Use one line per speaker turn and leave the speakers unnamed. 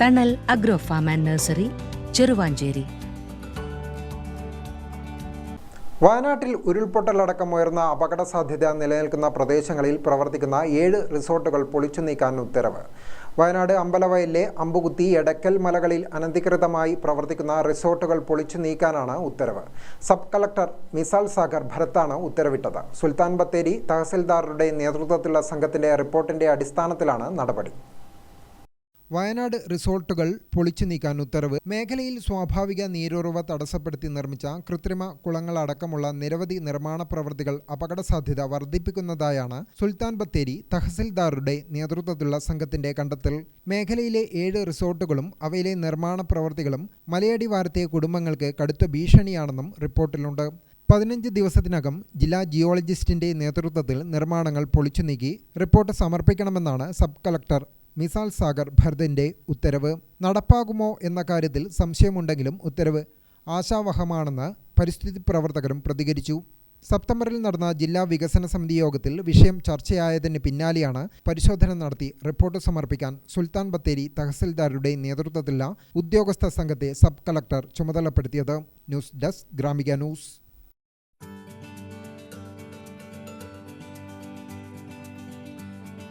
തണൽ agro farm and nursery Cheruvanchery
വയനാട്ടിൽ ഉരുൾപൊട്ടലടക്കം ഉയർന്ന അപകട സാധ്യത നിലനിൽക്കുന്ന പ്രദേശങ്ങളിൽ പ്രവർത്തിക്കുന്ന ഏഴ് റിസോർട്ടുകൾ പൊളിച്ചു നീക്കാൻ ഉത്തരവ് വയനാട് അമ്പലവയലിലെ അമ്പുകുത്തി എടക്കൽ മലകളിൽ അനധികൃതമായി പ്രവർത്തിക്കുന്ന റിസോർട്ടുകൾ പൊളിച്ചു നീക്കാനാണ് ഉത്തരവ് സബ് കളക്ടർ മിസാൽ സാഗർ ഭരത്താണ് ഉത്തരവിട്ടത് സുൽത്താൻ ബത്തേരി തഹസിൽദാറുടെ നേതൃത്വത്തിലുള്ള സംഘത്തിൻ്റെ റിപ്പോർട്ടിന്റെ അടിസ്ഥാനത്തിലാണ് നടപടി
വയനാട് റിസോർട്ടുകൾ പൊളിച്ചു നീക്കാൻ ഉത്തരവ് മേഖലയിൽ സ്വാഭാവിക നീരുറവ് തടസ്സപ്പെടുത്തി നിർമ്മിച്ച കൃത്രിമ കുളങ്ങളടക്കമുള്ള നിരവധി നിർമ്മാണ പ്രവൃത്തികൾ അപകട സാധ്യത വർദ്ധിപ്പിക്കുന്നതായാണ് സുൽത്താൻ ബത്തേരി തഹസിൽദാറുടെ നേതൃത്വത്തിലുള്ള സംഘത്തിന്റെ കണ്ടെത്തൽ മേഖലയിലെ ഏഴ് റിസോർട്ടുകളും അവയിലെ നിർമ്മാണ പ്രവൃത്തികളും മലയടി വാരത്തെ കുടുംബങ്ങൾക്ക് കടുത്ത ഭീഷണിയാണെന്നും റിപ്പോർട്ടിലുണ്ട് പതിനഞ്ച് ദിവസത്തിനകം ജില്ലാ ജിയോളജിസ്റ്റിന്റെ നേതൃത്വത്തിൽ നിർമ്മാണങ്ങൾ പൊളിച്ചു നീക്കി റിപ്പോർട്ട് സമർപ്പിക്കണമെന്നാണ് സബ് കളക്ടർ മിസാൽ സാഗർ ഭർദിൻ്റെ ഉത്തരവ് നടപ്പാകുമോ എന്ന കാര്യത്തിൽ സംശയമുണ്ടെങ്കിലും ഉത്തരവ് ആശാവഹമാണെന്ന് പരിസ്ഥിതി പ്രവർത്തകരും പ്രതികരിച്ചു സെപ്റ്റംബറിൽ നടന്ന ജില്ലാ വികസന സമിതി യോഗത്തിൽ വിഷയം ചർച്ചയായതിന് പിന്നാലെയാണ് പരിശോധന നടത്തി റിപ്പോർട്ട് സമർപ്പിക്കാൻ സുൽത്താൻ ബത്തേരി തഹസിൽദാരുടെ നേതൃത്വത്തിലുള്ള ഉദ്യോഗസ്ഥ സംഘത്തെ സബ് കളക്ടർ ചുമതലപ്പെടുത്തിയത് ന്യൂസ് ഡെസ്ക് ഗ്രാമിക ന്യൂസ്